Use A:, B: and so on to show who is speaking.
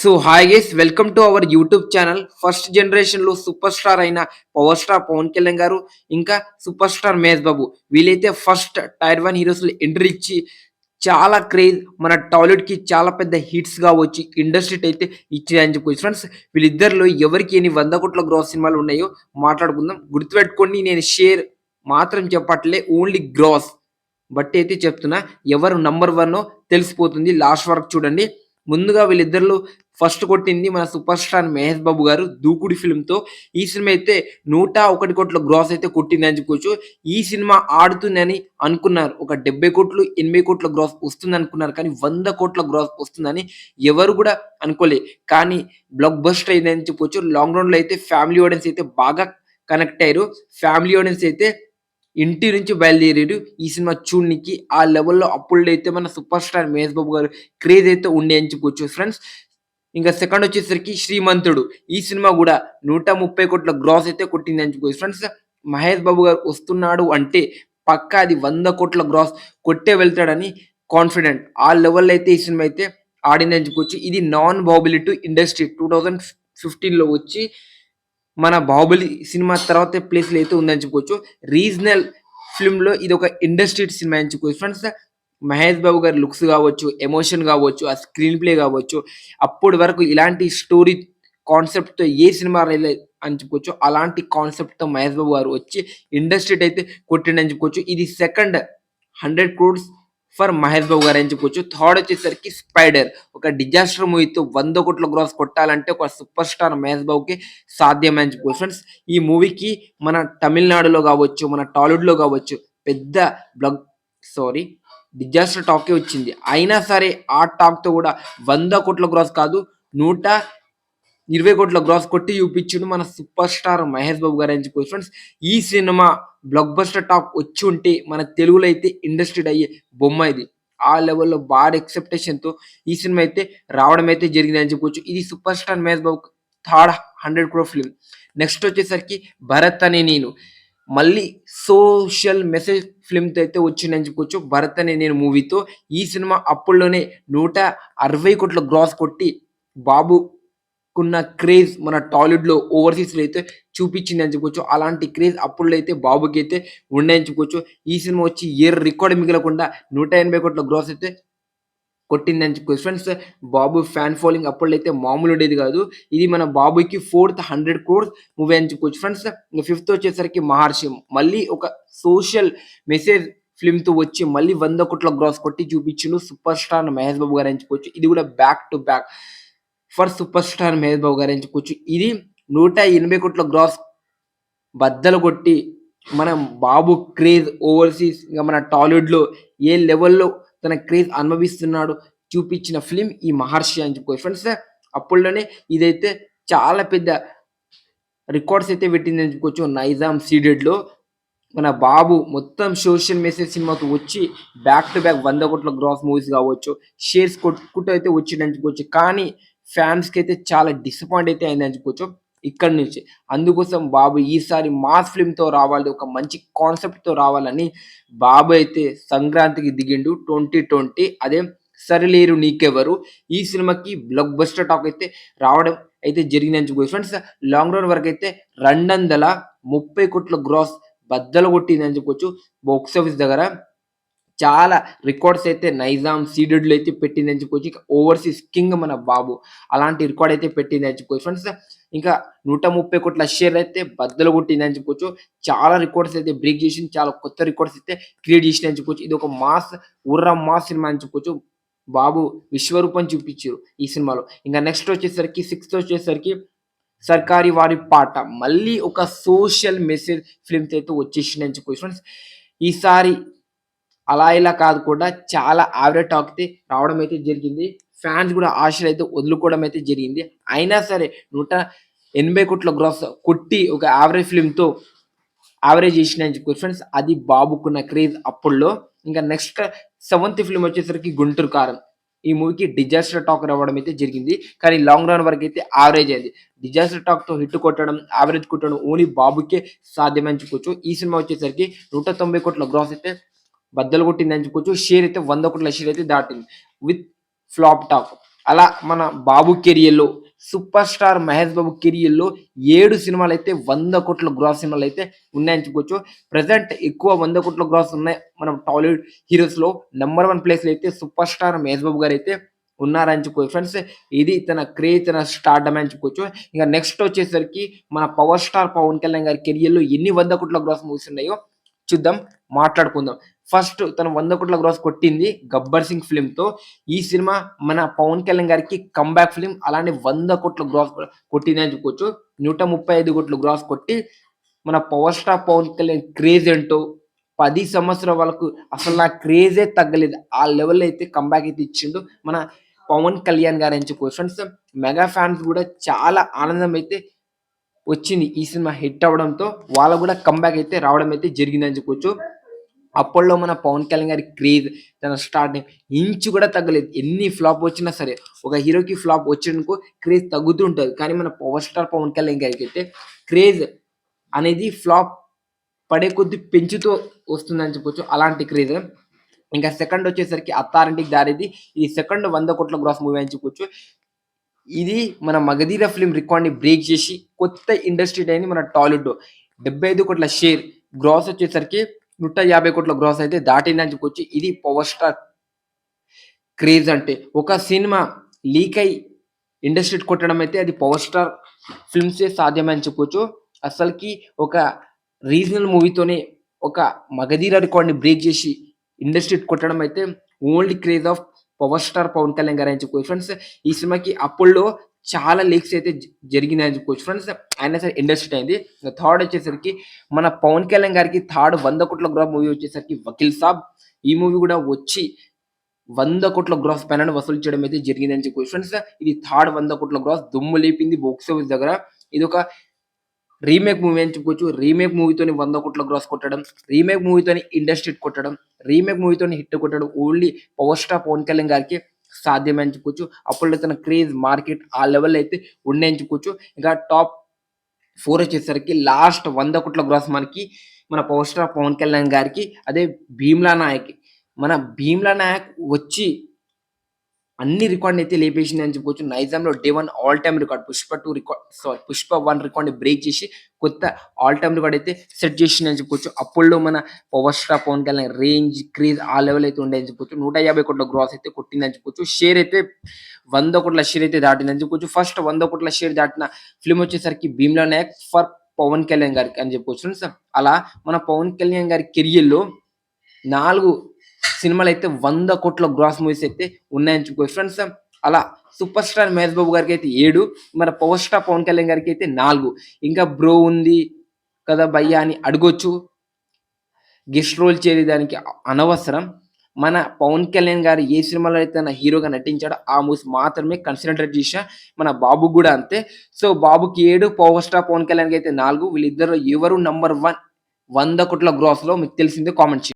A: So hi guys welcome to our YouTube channel. First జనరేషన్లో super star అయిన power star Pawan Kalyan garu ఇంకా super star Mahesh Babu. వీళ్ళైతే first tier one హీరోస్లో entry ఇచ్చి చాలా క్రేజ్ మన టాలీవుడ్కి చాలా పెద్ద హిట్స్గా వచ్చి ఇండస్ట్రీ అయితే ఇచ్చిందని చెప్పుకోవచ్చు ఫ్రెండ్స్ వీళ్ళిద్దరిలో ఎవరికి ఎన్ని వంద కోట్ల గ్రాస్ సినిమాలు ఉన్నాయో మాట్లాడుకుందాం. గుర్తుపెట్టుకోండి నేను షేర్ మాత్రం చెప్పట్లే ఓన్లీ గ్రాస్. బట్టి అయితే చెప్తున్నా ఎవరు నంబర్ వన్ తెలిసిపోతుంది. లాస్ట్ వరకు చూడండి. ముందుగా వీళ్ళిద్దరిలో ఫస్ట్ కొట్టింది మన సూపర్ స్టార్ మహేష్ బాబు గారు దూకుడి ఫిల్మ్తో ఈ సినిమా అయితే నూట ఒకటి కోట్ల గ్రాస్ అయితే కొట్టింది అని చెప్పుకోవచ్చు ఈ సినిమా ఆడుతుందని అనుకున్నారు. ఒక డెబ్బై కోట్లు ఎనభై కోట్ల గ్రాస్ వస్తుంది అనుకున్నారు కానీ వంద కోట్ల గ్రాస్ వస్తుందని ఎవరు కూడా అనుకోలే. కానీ బ్లాక్ బస్టర్ అయిందని చెప్పుకోవచ్చు లాంగ్ రన్లో అయితే ఫ్యామిలీ ఆడియన్స్ అయితే బాగా కనెక్ట్ అయ్యారు. ఫ్యామిలీ ఆడియన్స్ అయితే ఇంటి నుంచి బయలుదేరాడు. ఈ సినిమా చూడనికి ఆ లెవెల్లో అప్పుడు అయితే మన సూపర్ స్టార్ మహేష్ బాబు గారు క్రేజ్ అయితే ఉండే అని చెప్పుకోవచ్చు ఫ్రెండ్స్. ఇంకా సెకండ్ వచ్చేసరికి శ్రీమంతుడు. ఈ సినిమా కూడా నూట ముప్పై కోట్ల గ్రాస్ అయితే కొట్టింది అని చెప్పుకోవచ్చు ఫ్రెండ్స్. మహేష్ బాబు గారు వస్తున్నాడు అంటే పక్కా అది వంద కోట్ల గ్రాస్ కొట్టే వెళ్తాడని కాన్ఫిడెంట్. ఆ లెవెల్ అయితే ఈ సినిమా అయితే ఆడిందని చెప్పుకోవచ్చు ఇది నాన్ బాబిలిటీ ఇండస్ట్రీ. టూ థౌజండ్ ఫిఫ్టీన్లో వచ్చి మన బాహుబలి సినిమా తర్వాత ప్లేస్లో అయితే ఉందని చెప్పుకోవచ్చు. రీజనల్ ఫిల్మ్లో ఇది ఒక ఇండస్ట్రీ సినిమా అని చెప్పుకోవచ్చు. ఫ్రెండ్స్ మహేష్ బాబు గారి లుక్స్ కావచ్చు ఎమోషన్ కావచ్చు ఆ స్క్రీన్ ప్లే కావచ్చు అప్పటి వరకు ఇలాంటి స్టోరీ కాన్సెప్ట్తో ఏ సినిమా అని చెప్పుకోవచ్చు. అలాంటి కాన్సెప్ట్తో మహేష్ బాబు గారు వచ్చి ఇండస్ట్రీ అయితే కొట్టిండని చెప్పుకోవచ్చు. ఇది second hundred crores for Mahesh Babu garu అని చెప్పుకోవచ్చు థర్డ్ వచ్చేసరికి స్పైడర్ ఒక డిజాస్టర్ మూవీతో వంద కోట్ల గ్రాస్ కొట్టాలంటే ఒక సూపర్ స్టార్ మహేష్ బాబుకి సాధ్యమని చెప్పుకోవచ్చు ఫ్రెండ్స్ ఈ మూవీకి మన తమిళనాడులో కావచ్చు మన టాలీవుడ్లో కావచ్చు పెద్ద బ్లగ్ సారీ డిజాస్టర్ టాకే వచ్చింది. అయినా సరే ఆ టాక్తో కూడా వంద కోట్ల గ్రాస్ కాదు నూట ఇరవై కోట్ల గ్రాస్ కొట్టి చూపించుడు మన సూపర్ స్టార్ మహేష్ బాబు గారు అని ఫ్రెండ్స్ ఈ సినిమా బ్లాక్ బస్టర్ టాక్ వచ్చి ఉంటే మన తెలుగులో అయితే ఇండస్ట్రీ అయ్యే బొమ్మ ఇది. ఆ లెవెల్లో బాగా ఎక్సెప్టేషన్తో ఈ సినిమా అయితే రావడం అయితే జరిగింది అని చెప్పుకోవచ్చు ఇది super star Mahesh Babu third hundred crore film next వచ్చేసరికి భరత్ అనే నేను. మళ్ళీ సోషల్ మెసేజ్ ఫిల్మ్తో అయితే వచ్చిందని చెప్పుకోవచ్చు భరత్ అనే నేను మూవీతో ఈ సినిమా అప్పుల్లోనే నూట అరవై కోట్ల గ్రాస్ కొట్టి బాబు ఉన్న క్రేజ్ మన టాలీవుడ్లో ఓవర్సీస్లో అయితే చూపించింది అని చెప్పుకోవచ్చు. అలాంటి క్రేజ్ అప్పుడు అయితే బాబుకి అయితే ఉండని చెప్పుకోవచ్చు. ఈ సినిమా వచ్చి ఏ రికార్డ్ మిగలకుండా నూట ఎనభై కోట్ల గ్రాస్ అయితే కొట్టింది అని చెప్పుకోవచ్చు. ఫ్రెండ్స్ బాబు ఫ్యాన్ ఫాలోయింగ్ అప్పుడు అయితే మామూలు ఉండేది కాదు. ఇది మన బాబుకి ఫోర్త్ హండ్రెడ్ క్రోర్స్ మూవీ అని చెప్పుకోవచ్చు. ఫ్రెండ్స్ ఇంకా ఫిఫ్త్ వచ్చేసరికి మహర్షి. మళ్ళీ ఒక సోషల్ మెసేజ్ ఫిల్మ్తో వచ్చి మళ్ళీ వంద కోట్ల గ్రాస్ కొట్టి చూపించిండు సూపర్ స్టార్ మహేష్ బాబు గారు అని చెప్పుకోవచ్చు. ఇది కూడా back to back for super star Mahesh Babu garu అని చెప్పుకోవచ్చు ఇది నూట ఎనభై కోట్ల గ్రాస్ బద్దలు కొట్టి మనం బాబు క్రేజ్ ఓవర్సీస్ ఇంకా మన టాలీవుడ్లో ఏ లెవెల్లో తన క్రేజ్ అనుభవిస్తున్నాడు చూపించిన ఫిలిం ఈ మహర్షి అని చెప్పుకోవచ్చు ఫ్రెండ్స్ అప్పుల్లోనే ఇదైతే చాలా పెద్ద రికార్డ్స్ అయితే పెట్టింది అని చెప్పుకోవచ్చు నైజాం సీడెడ్లో మన బాబు మొత్తం సోషల్ మెసేజ్ సినిమాతో వచ్చి బ్యాక్ టు బ్యాక్ వంద కోట్ల గ్రాస్ మూవీస్ కావచ్చు షేర్స్ కొట్టుకుంటూ అయితే వచ్చిందని చెప్పుకోవచ్చు కానీ ఫ్యాన్స్కి అయితే చాలా డిసప్పాయింట్ అయితే అయిందని చెప్పుకోవచ్చు ఇక్కడ నుంచి. అందుకోసం బాబు ఈసారి మాస్ ఫిల్మ్తో రావాలి ఒక మంచి కాన్సెప్ట్తో రావాలని బాబు అయితే సంక్రాంతికి దిగిండు ట్వంటీ ట్వంటీ. అదే సరిలేరు నీకెవరు ఈ సినిమాకి బ్లాక్ బస్టర్ టాక్ అయితే రావడం అయితే జరిగిందని చెప్పుకోవచ్చు ఫ్రెండ్స్ లాంగ్ రన్ వరకు అయితే రెండు వందల ముప్పై కోట్ల గ్రాస్ బద్దలు కొట్టిందని చెప్పుకోవచ్చు బాక్స్ ఆఫీస్ దగ్గర చాలా రికార్డ్స్ అయితే నైజాం సీడెడ్లు అయితే పెట్టింది చెప్పుకోవచ్చు ఇక ఓవర్సీస్ కింగ్ మన బాబు అలాంటి రికార్డ్ అయితే పెట్టింది అని చెప్పుకోవచ్చు ఫ్రెండ్స్ ఇంకా నూట ముప్పై కోట్ల షేర్ అయితే బద్దలు కొట్టింది చెప్పుకోవచ్చు చాలా రికార్డ్స్ అయితే బ్రేక్ చేసి చాలా కొత్త రికార్డ్స్ అయితే క్రియేట్ చేసింది చెప్పుకోవచ్చు ఇది ఒక మాస్ ఉర్రా మాస్ సినిమా అని చెప్పుకోవచ్చు బాబు విశ్వరూపం చూపించారు ఈ సినిమాలో. ఇంకా నెక్స్ట్ వచ్చేసరికి సిక్స్త్ వచ్చేసరికి సర్కారీ వారి పాట. మళ్ళీ ఒక సోషల్ మెసేజ్ ఫిల్మ్స్ అయితే వచ్చేసింది అని చెప్పుకోవచ్చు ఫ్రెండ్స్ ఈసారి అలా ఇలా కాదు కూడా చాలా యావరేజ్ టాక్ అయితే రావడం అయితే జరిగింది. ఫ్యాన్స్ కూడా ఆశలు అయితే వదులుకోవడం అయితే జరిగింది. అయినా సరే నూట ఎనభై కోట్ల గ్రాస్ కొట్టి ఒక యావరేజ్ ఫిల్మ్తో యావరేజ్ చేసిన ఫ్రెండ్స్ అది బాబుకున్న క్రేజ్ అప్పుల్లో ఇంకా నెక్స్ట్ సెవెంత్ ఫిల్మ్ వచ్చేసరికి గుంటూరు కారం. ఈ మూవీకి డిజాస్టర్ టాక్ రావడం అయితే జరిగింది. కానీ లాంగ్ రన్ వరకు అయితే యావరేజ్ అయింది. డిజాస్టర్ టాక్తో హిట్ కొట్టడం యావరేజ్ కొట్టడం ఓన్లీ బాబుకే సాధ్యమని చెప్పుకోవచ్చు ఈ సినిమా వచ్చేసరికి నూట తొంభై కోట్ల గ్రాస్ అయితే బద్దలు కొట్టింది అని చెప్పుకోవచ్చు షేర్ అయితే వంద కోట్ల షేర్ అయితే దాటింది. విత్ ఫ్లాప్ టాక్ అలా మన బాబు కెరియర్లో సూపర్ స్టార్ మహేష్ బాబు కెరియర్లో ఏడు సినిమాలు అయితే వంద కోట్ల గ్రాస్ సినిమాలు అయితే ఉన్నాయని చెప్పుకోవచ్చు ప్రజెంట్ ఎక్కువ వంద కోట్ల గ్రాస్ ఉన్నాయి మనం టాలీవుడ్ హీరోస్లో. నెంబర్ వన్ ప్లేస్లో అయితే సూపర్ స్టార్ మహేష్ బాబు గారు అయితే ఉన్నారని చెప్పుకోవచ్చు ఫ్రెండ్స్ ఇది తన క్రేజ్ తన స్టార్డమ్ అని చెప్పుకోవచ్చు ఇంకా నెక్స్ట్ వచ్చేసరికి మన పవర్ స్టార్ పవన్ కళ్యాణ్ గారి కెరియర్లో ఎన్ని వంద కోట్ల గ్రాస్ మూవీస్ ఉన్నాయో చూద్దాం మాట్లాడుకుందాం. ఫస్ట్ తను వంద కోట్ల గ్రాస్ కొట్టింది గబ్బర్ సింగ్ ఫిలిం తో. ఈ సినిమా మన పవన్ కళ్యాణ్ గారికి కంబ్యాక్ ఫిలిం అలానే వంద కోట్ల గ్రాస్ కొట్టింది అని చెప్పుకోవచ్చు నూట ముప్పై ఐదు కోట్ల గ్రాస్ కొట్టి మన power star Pavan Kalyan craze ఏంటో పది సంవత్సరాల వాళ్ళకు అసలు నా క్రేజే తగ్గలేదు. ఆ లెవెల్ అయితే కంబ్యాక్ అయితే ఇచ్చిండు మన పవన్ కళ్యాణ్ గారు అని చెప్పుకోవచ్చు ఫ్రెండ్స్ మెగా ఫ్యాన్స్ కూడా చాలా ఆనందం అయితే వచ్చింది ఈ సినిమా హిట్ అవడంతో వాళ్ళకు కూడా కంబ్యాక్ అయితే రావడం అయితే జరిగిందని చెప్పుకోవచ్చు అప్పట్లో మన పవన్ కళ్యాణ్ గారి క్రేజ్ తన స్టార్టింగ్ ఇంచు కూడా తగ్గలేదు. ఎన్ని ఫ్లాప్ వచ్చినా సరే ఒక హీరోకి ఫ్లాప్ వచ్చినకు క్రేజ్ తగ్గుతూ ఉంటుంది. కానీ మన పవర్ స్టార్ పవన్ కళ్యాణ్ గారికి అయితే క్రేజ్ అనేది ఫ్లాప్ పడే కొద్ది పెంచుతూ వస్తుందని చెప్పొచ్చు. అలాంటి క్రేజ్. ఇంకా సెకండ్ వచ్చేసరికి అత్తారింటికి దారిది. ఇది సెకండ్ వంద కోట్ల గ్రాస్ మూవీ అని చెప్పొచ్చు. ఇది మన మగధీర ఫిలిం రికార్డ్ని బ్రేక్ చేసి కొత్త ఇండస్ట్రీ అయింది మన టాలీవుడ్ డెబ్బై ఐదు కోట్ల షేర్ గ్రాస్ వచ్చేసరికి నూట యాభై కోట్ల గ్రాస్ అయితే దాటిందని చెప్పుకోవచ్చు ఇది పవర్ స్టార్ క్రేజ్ అంటే. ఒక సినిమా లీక్ అయి ఇండస్ట్రీ కొట్టడం అయితే అది పవర్ స్టార్ ఫిల్మ్సే సాధ్యమని చెప్పుకోవచ్చు అసలుకి ఒక రీజనల్ మూవీతోనే ఒక మగధీర రికార్డ్ని బ్రేక్ చేసి ఇండస్ట్రీ కొట్టడం అయితే only craze of power star Pavan Kalyan garu అని చెప్పుకోవచ్చు ఫ్రెండ్స్ ఈ సినిమాకి అప్పుల్లో చాలా లీక్స్ అయితే జ- జరిగినాయని చెప్పుకోవచ్చు ఫ్రెండ్స్ ఆయన సరే ఇండస్ట్రీ అయింది థర్డ్ వచ్చేసరికి మన పవన్ కళ్యాణ్ గారికి థర్డ్ వంద కోట్ల గ్రాఫ్ మూవీ వచ్చేసరికి వకీల్ సాబ్. ఈ మూవీ కూడా వచ్చి వంద కోట్ల గ్రాస్ పైన వసూలు చేయడం అయితే జరిగిందని చెప్పుకోవచ్చు ఫ్రెండ్స్ ఇది థర్డ్ వంద కోట్ల గ్రాస్ దుమ్ము లేపింది బాక్స్ ఆఫీస్ దగ్గర. ఇది ఒక రీమేక్ మూవీ అని చెప్పుకోవచ్చు రీమేక్ మూవీతోని వంద కోట్ల గ్రాస్ కొట్టడం రీమేక్ మూవీతోని ఇండస్ట్రీ కొట్టడం రీమేక్ మూవీతోని హిట్ కొట్టడం. Only power star Pavan Kalyan గారికి సాధ్యమే చెప్పుకోవచ్చు అప్పుడు తన క్రేజ్ మార్కెట్ ఆ లెవెల్ అయితే ఉన్నాయని చెప్పుకోవచ్చు ఇంకా టాప్ ఫోర్ వచ్చేసరికి లాస్ట్ వంద కోట్ల గ్రాస్ మనకి మన పవర్ స్టార్ పవన్ కళ్యాణ్ గారికి అదే భీమ్లా నాయక్. మన భీమ్లా నాయక్ వచ్చి అన్ని రికార్డ్ అయితే లేపేసింది అని చెప్పుకోవచ్చు నైజాంలో day one all time record Pushpa two record sorry Pushpa one record break చేసి కొత్త ఆల్ టైమ్ రికార్డ్ అయితే సెట్ చేసింది అని చెప్పుకోవచ్చు అప్పుల్లో మన power star Pavan Kalyan range craze ఆ లెవెల్ అయితే ఉండే అని చెప్పొచ్చు. నూట యాభై కోట్ల గ్రాస్ అయితే కొట్టింది అని చెప్పొచ్చు. షేర్ అయితే వంద కోట్ల షేర్ అయితే దాటింది అని చెప్పొచ్చు. ఫస్ట్ వంద కోట్ల షేర్ దాటిన ఫిల్మ్ వచ్చేసరికి భీమ్లా నాయక్ ఫర్ పవన్ కళ్యాణ్ గారికి అని చెప్పొచ్చు. సార్ అలా మన పవన్ కళ్యాణ్ గారి కెరియర్లో నాలుగు సినిమాలు అయితే వంద కోట్ల గ్రాస్ మూవీస్ అయితే ఉన్నాయని చెప్పుకోవచ్చు ఫ్రెండ్స్ అలా సూపర్ స్టార్ మహేష్ బాబు గారికి అయితే ఏడు మన పవర్ స్టార్ పవన్ కళ్యాణ్ గారికి అయితే నాలుగు. ఇంకా బ్రో ఉంది కదా భయ్యా అని అడగొచ్చు. గెస్ట్ రోల్ చేయడానికి అనవసరం. మన పవన్ కళ్యాణ్ గారు ఏ సినిమాలో అయితే తన హీరోగా నటించాడో ఆ మూవీస్ మాత్రమే కన్సన్ట్రేట్ చేసా మన బాబు కూడా అంతే. సో బాబుకి ఏడు పవర్ స్టార్ పవన్ కళ్యాణ్ అయితే నాలుగు. వీళ్ళిద్దరు ఎవరు నంబర్ వన్ వంద కోట్ల గ్రాస్లో మీకు తెలిసిందే కామెంట్